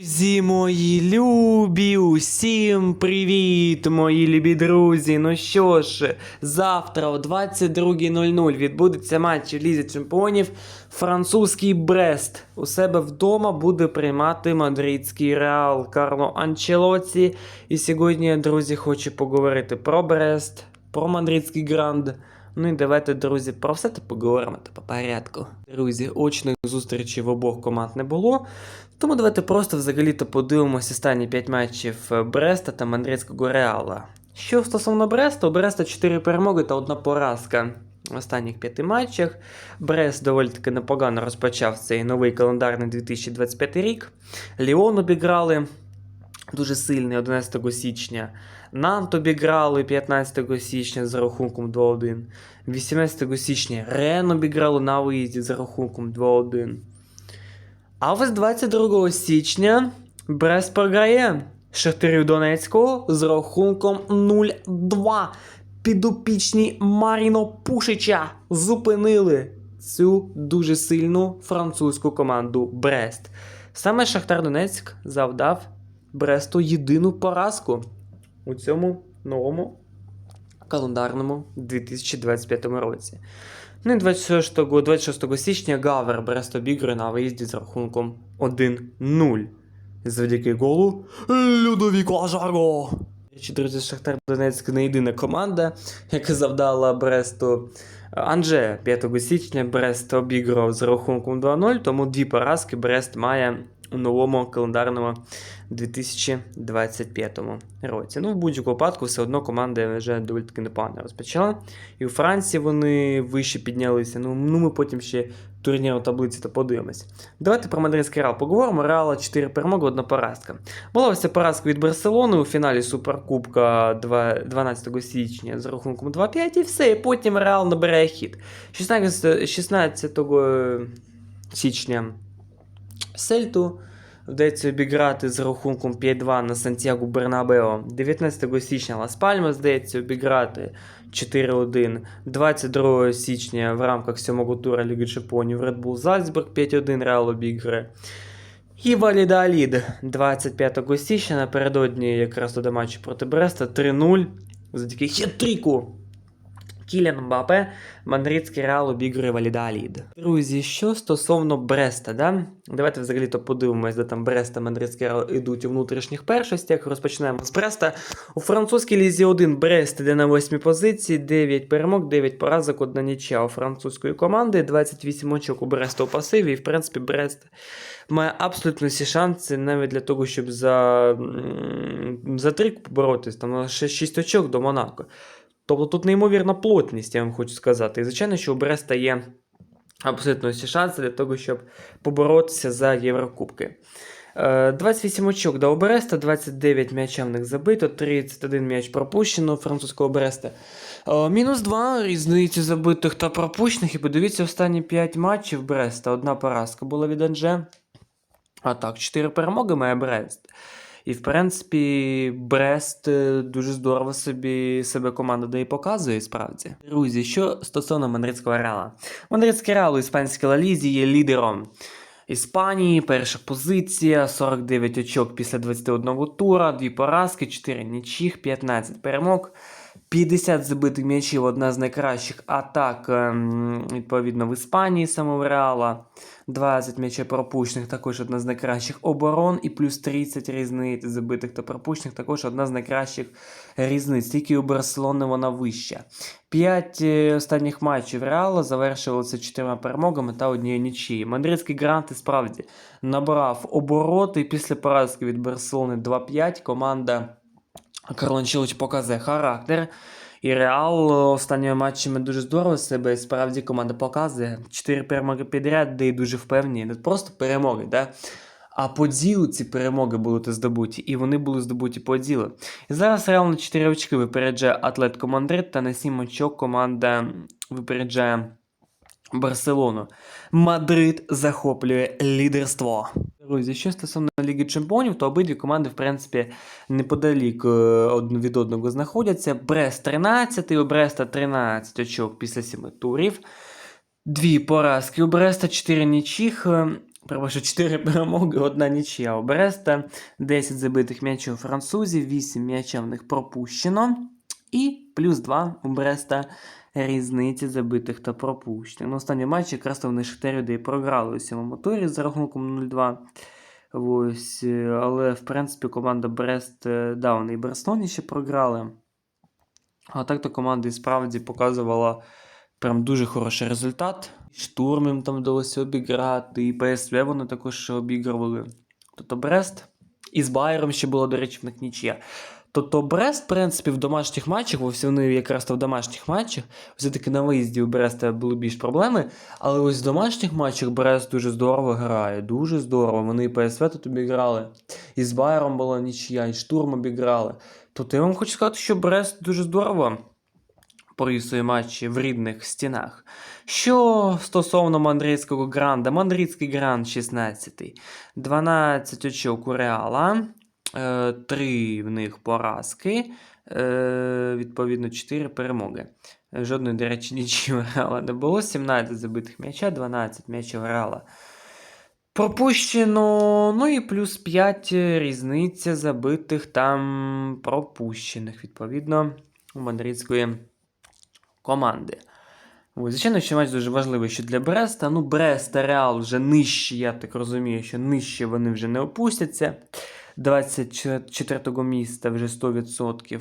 Друзі мої любі, усім привіт, мої любі друзі. Ну що ж, завтра о 22.00 відбудеться матч Лізі Чемпіонів. Французький Брест у себе вдома буде приймати мадридський Реал Карло Анчелоці. І сьогодні, друзі, хочу поговорити про Брест, про мадридський гранд. Ну і давайте, друзі, про все це поговоримо та по порядку. Друзі, очних зустрічей в обох команд не було. Тому давайте просто взагалі-то подивимося останні 5 матчів е, Бреста та Мандрецького Реала. Що стосовно Бреста, у Бреста 4 перемоги та одна поразка в останніх 5 матчах. Брест доволі таки непогано розпочав цей новий календарний 2025 рік. Ліон обіграли дуже сильний 11 січня. Нант обіграли 15 січня з рахунком 2-1. 18 січня Рен обіграли на виїзді з рахунком 2-1. А ось 22 січня Брест програє Шахтарів Донецького з рахунком 0-2. Підопічні Маріно Пушича зупинили цю дуже сильну французьку команду Брест. Саме Шахтар Донецьк завдав Бресту єдину поразку у цьому новому календарному 2025 році. Ну і 26, 26 січня Гавер Брест обігрує на виїзді з рахунком 1-0. Завдяки голу Людовіка Жаро. До друзі, Шахтар Донецьк не єдина команда, яка завдала Бресту. Анже 5 січня Брест обіграв з рахунком 2-0, тому дві поразки Брест має у новому календарному 2025 році. Ну, в будь-якому випадку, все одно команда вже доволі таки непогано розпочала. І у Франції вони вище піднялися. Ну, ну ми потім ще турніру таблиці то подивимось. Давайте про мадридський Реал поговоримо. Реала 4 перемоги, одна поразка. Була ось поразка від Барселони у фіналі Суперкубка 12 січня з рахунком 2-5 і все. І потім Реал набирає хід. 16, 16 січня Сельту вдається обіграти з рахунком 5-2 на Сантьяго Бернабео. 19 січня Лас Пальмас здається обіграти 4-1. 22 січня в рамках сьомого тура Ліги Чемпіонів Red Bull Зальцбург 5-1 Реал обіграє. І Валідалід 25 січня напередодні якраз до матчу проти Бреста 3-0 завдяки хет-тріку Кілян Мбапе, Мадридський Реал обігрує Валідалід. Друзі, що стосовно Бреста, да? давайте взагалі то подивимось, де там Брест та Мадридський Реал йдуть у внутрішніх першостях. Розпочнемо з Бреста. У французькій лізі 1 Брест йде на 8 позиції, 9 перемог, 9 поразок, одна нічия у французької команди, 28 очок у Бреста у пасиві. І в принципі Брест має абсолютно всі шанси навіть для того, щоб за, за трик поборотись. Там ще 6 очок до Монако. Тобто тут неймовірна плотність, я вам хочу сказати. І звичайно, що у Бреста є абсолютно всі шанси для того, щоб поборотися за Єврокубки. Е, 28 очок до Бреста, 29 м'яча них забито, 31 м'яч пропущено французького Бреста. Е, Мінус 2 різниці забитих та пропущених. І подивіться останні 5 матчів Бреста. Одна поразка була від Анже. А так, 4 перемоги має Брест. І, в принципі, Брест е, дуже здорово собі себе команда дає показує справді. Друзі, що стосовно Мадридського Реала. Мадридський Реал у іспанській лалізі є лідером Іспанії, перша позиція, 49 очок після 21 тура, 2 поразки, 4 нічих, 15 перемог. 50 забитих м'ячів одна з найкращих атак, ем, відповідно, в Іспанії саме в Реала. 20 м'ячів пропущених, також одна з найкращих оборон, і плюс 30 різниць забитих та пропущених, також одна з найкращих різниць. Тільки у Барселони вона вища. П'ять е, останніх матчів Реала завершилися чотирма перемогами та однією нічиєю. Мадридський грант і справді набрав обороти після поразки від Барселони 2-5 команда Карло Анчелоті показує характер. І Реал останніми матчами дуже здорово себе. Справді команда показує. Чотири перемоги підряд, де й дуже впевнені. Не просто перемоги, да? а по ділу ці перемоги були здобуті. І вони були здобуті по ділу. І зараз Реал на 4 очки випереджає Атлетико Мандрид, та на 7 очок команда випереджає Барселону. Мадрид захоплює лідерство. Друзі, що стосовно Ліги Чемпіонів, то обидві команди, в принципі, неподалік е, від одного знаходяться. Брест 13, у Бреста 13 очок після 7 турів. Дві поразки у Бреста, 4 нічих. Перепрошую, 4 перемоги, одна нічия у Бреста, 10 забитих м'ячів у французів, 8 м'ячів в них пропущено. І плюс 2 у Бреста різниці забитих та пропущених. На останній матчі якраз вони Шахтарю де і програли у сьомому турі з рахунком 0-2. Ось, е, але в принципі команда Брест, е, да, вони і Барселоні ще програли. А так то команда і справді показувала прям дуже хороший результат. Штурм їм там вдалося обіграти, і ПСВ вони також обігрували. Тобто Брест. І з Байером ще було, до речі, в них нічия. Тобто Брест, в принципі, в домашніх матчах, ось вони якраз то в домашніх матчах, все-таки на виїзді у Бреста були більш проблеми. Але ось в домашніх матчах Брест дуже здорово грає, дуже здорово. Вони і ПСВ тут обіграли, і з Байером була нічия, і штурм обіграли. Тобто я вам хочу сказати, що Брест дуже здорово провів матчі в рідних стінах. Що стосовно мандрійського гранда, мандрійський гранд 16, 12 очок у Реала, 3 в них поразки, е, відповідно 4 перемоги. Жодної, до речі, нічого у Реала не було. 17 забитих м'яча, 12 м'ячів Реала. Пропущено, ну і плюс 5 різниця забитих там пропущених, відповідно, у мандрійської команди. Ось, звичайно, що матч дуже важливий що для Бреста. Ну, Брест та Реал вже нижчі, я так розумію, що нижче вони вже не опустяться. 24-го міста вже 100%.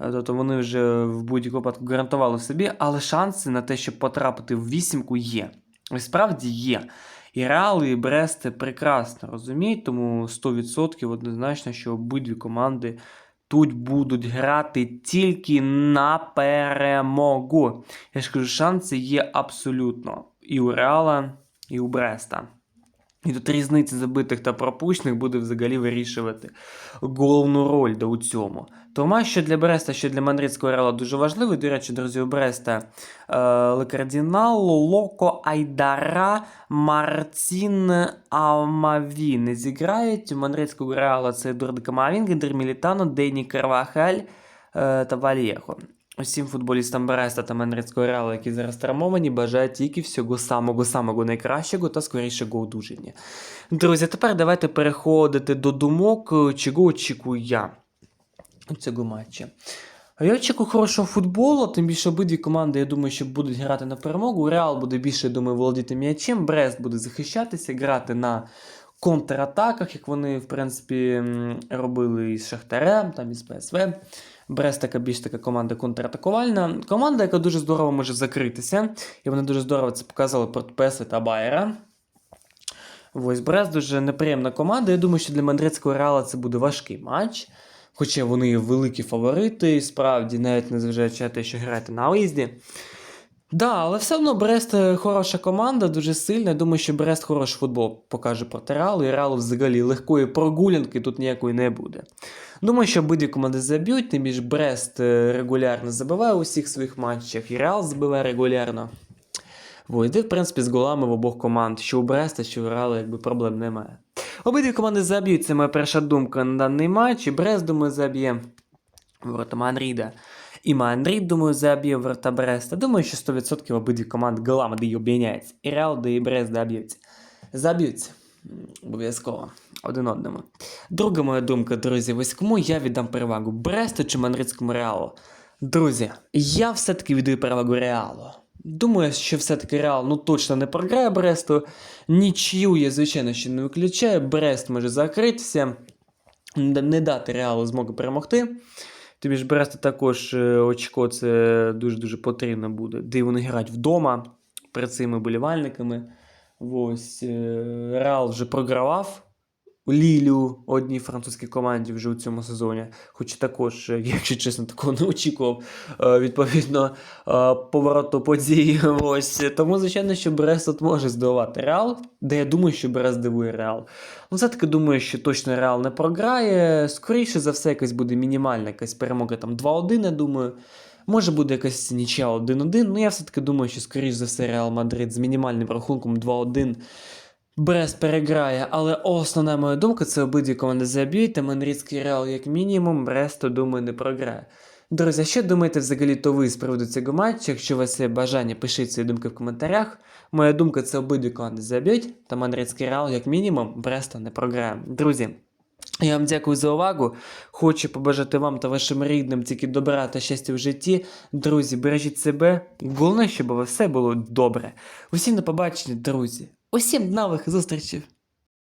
Е, Тобто вони вже в будь-якому випадку гарантували собі, але шанси на те, щоб потрапити в вісімку є. І справді є. І Реал, і Брест прекрасно розуміють, тому 100% однозначно, що обидві команди тут будуть грати тільки на перемогу. Я ж кажу, шанси є абсолютно і у Реала, і у Бреста. І тут різниця забитих та пропущених буде взагалі вирішувати головну роль да, у цьому. Тому що для Бреста, що для Мадридського Реала дуже важливий. До речі, друзі, у Бреста е, Лекардінал, Локо, Айдара, Мартін, Амаві не зіграють. У Мадридського Реала це Едуард Камавінг, Дер Мілітано, Дені Карвахаль е, та Вальєхо. Усім футболістам Бреста та Мадридського Реала, які зараз травмовані, бажаю тільки всього самого-самого найкращого та скорішого одужання. Друзі, тепер давайте переходити до думок, чого очікую я у цього матчі. Я очікую хорошого футболу, тим більше обидві команди, я думаю, що будуть грати на перемогу. Реал буде більше, я думаю, володіти м'ячем, Брест буде захищатися, грати на контратаках, як вони, в принципі, робили із Шахтарем, там із ПСВ. Брест така більш така команда контратакувальна. Команда, яка дуже здорово може закритися, і вони дуже здорово це показали проти ПСВ та Байера. Ось Брест дуже неприємна команда. Я думаю, що для мадридського реала це буде важкий матч. Хоча вони великі фаворити, справді, навіть незважаючи на те, що граєте на виїзді. Да, але все одно Брест е, хороша команда, дуже сильна. Я думаю, що Брест хороший футбол покаже проти Реалу, і Реалу взагалі легкої прогулянки тут ніякої не буде. Думаю, що обидві команди заб'ють, тим більше Брест е, регулярно забиває у всіх своїх матчах, і Реал забиває регулярно. Де, в принципі, з голами в обох команд, що у Бреста, що у Реала, якби проблем немає. Обидві команди заб'ють, це моя перша думка на даний матч. І Брест, думаю, заб'є ворота Манріда. І Мандрид, думаю, заб'є ворота Бреста. Думаю, що 100% обидві команди голами де й обміняються. І Реал, де і Брест доб'ються. Заб'ються. Обов'язково. Один одному. Друга моя думка, друзі, ось кому я віддам перевагу? Бресту чи Мандридському Реалу? Друзі, я все-таки віддаю перевагу Реалу. Думаю, що все-таки Реал ну точно не програє Бресту. Нічию я, звичайно, ще не виключаю. Брест може закритися, не дати Реалу змоги перемогти. Тобі ж Бресту також е, очко це дуже-дуже потрібно буде. Де вони грають вдома перед цими болівальниками. Ось е, Реал вже програвав Лілю одній французькій команді вже у цьому сезоні. Хоч також, е, якщо чесно, такого не очікував е, відповідно е, повороту подій. Ось тому, звичайно, що Брест тут може здивувати Реал, де я думаю, що Брест здивує Реал. Ну, все-таки думаю, що точно Реал не програє. Скоріше за все, якась буде мінімальна якась перемога там 2-1, я думаю. Може буде якась нічия 1-1, ну я все-таки думаю, що скоріш за все Реал Мадрид з мінімальним рахунком 2-1 Брест переграє, але основна моя думка це обидві команди заб'ють, та Мандрідський Реал як мінімум, Брест, думаю, не програє. Друзі, що думаєте взагалі то ви з приводу цього матчу? Якщо у вас є бажання, пишіть свої думки в коментарях. Моя думка це обидві команди заб'ють, та Мадридський Реал, як мінімум, Бреста не програє. Друзі, я вам дякую за увагу. Хочу побажати вам та вашим рідним тільки добра та щастя в житті. Друзі, бережіть себе. Головне, щоб у все було добре. Усім до побачення, друзі. Усім нових зустрічей!